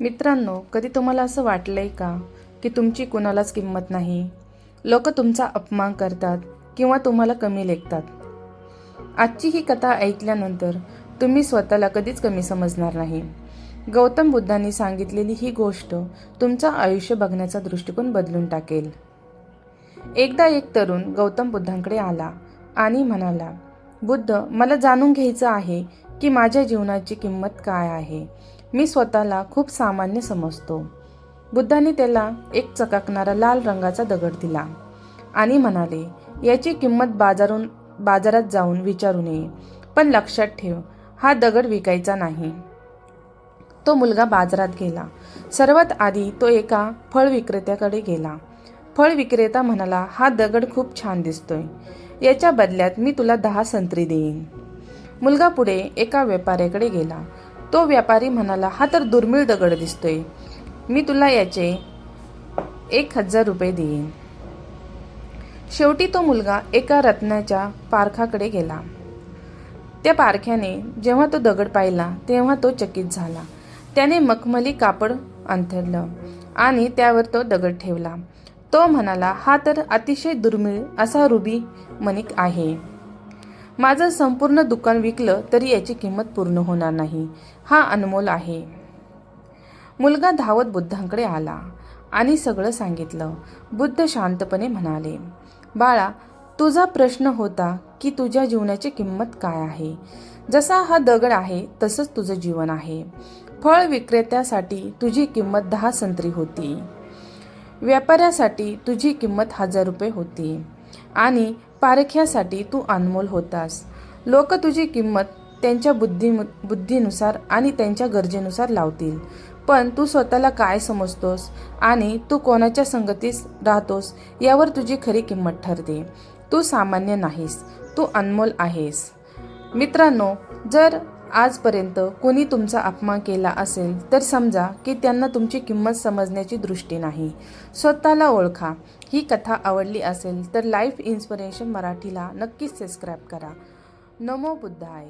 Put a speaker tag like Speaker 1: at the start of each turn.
Speaker 1: मित्रांनो कधी तुम्हाला असं वाटलंय का की तुमची कुणालाच किंमत नाही? लोक तुमचा अपमान करतात किंवा तुम्हाला कमी लेखतात. आजची ही कथा ऐकल्यानंतर तुम्ही स्वतःला कधीच कमी समजणार नाही. गौतम बुद्धांनी सांगितलेली ही गोष्ट तुमचं आयुष्य बघण्याचा दृष्टिकोन बदलून टाकेल. एकदा एक तरुण गौतम बुद्धांकडे आला आणि म्हणाला बुद्ध मला जाणून घ्यायचं आहे की माझ्या जीवनाची किंमत काय आहे? मी स्वतःला खूप सामान्य समजतो. बुद्धांनी त्याला एक चकाकणारा लाल रंगाचा दगड दिला आणि म्हणाले याची किंमत बाजारून बाजारात जाऊन विचारू नये पण लक्षात ठेव हा दगड विकायचा नाही. तो मुलगा बाजारात गेला. सर्वात आधी तो एका फळ विक्रेत्याकडे गेला. फळ विक्रेता म्हणाला हा दगड खूप छान दिसतोय. याच्या बदल्यात मी तुला दहा संत्री देईन. मुलगा पुढे एका व्यापाऱ्याकडे गेला. तो व्यापारी म्हणाला हा तर दुर्मिळ दगड दिसतोय. मी तुला याचे एक हजार रुपये देईन. शेवटी तो मुलगा एका रत्नाच्या पारखाकडे गेला. त्या पारख्याने जेव्हा तो दगड पाहिला तेव्हा तो चकित झाला. त्याने मखमली कापड अंथरलं आणि त्यावर तो दगड ठेवला. तो म्हणाला हा तर अतिशय दुर्मिळ असा रुबी मणिक आहे. माझं संपूर्ण दुकान विकलं तरी याची किंमत पूर्ण होणार नाही. हा अनमोल आहे. मुलगा धावत बुद्धांकडे आला आणि सगळं सांगितलं. बुद्ध शांतपणे म्हणाले बाळा तुझा प्रश्न होता की तुझ्या जीवनाची किंमत काय आहे? जसा हा दगड आहे तसंच तुझं जीवन आहे. फळ विक्रेत्यासाठी तुझी किंमत दहा संत्री होती. व्यापाऱ्यासाठी तुझी किंमत हजार रुपये होती. आणि पारख्यासाठी तू अनमोल होतास. लोक तुझी किंमत त्यांच्या बुद्धी बुद्धीनुसार आणि त्यांच्या गरजेनुसार लावतील. पण तू स्वतःला काय समजतोस आणि तू कोणाच्या संगतीस राहतोस यावर तुझी खरी किंमत ठरते. तू सामान्य नाहीस. तू अनमोल आहेस. मित्रांनो जर आजपर्यंत कोणी तुमचा अपमान केला असेल तर समजा की त्यांना तुमची किंमत समजण्याची दृष्टी नाही. स्वतःला ओळखा. ही कथा आवडली असेल तर लाईफ इन्स्पिरेशन मराठीला नक्कीच सबस्क्राईब करा. नमो बुद्धाय.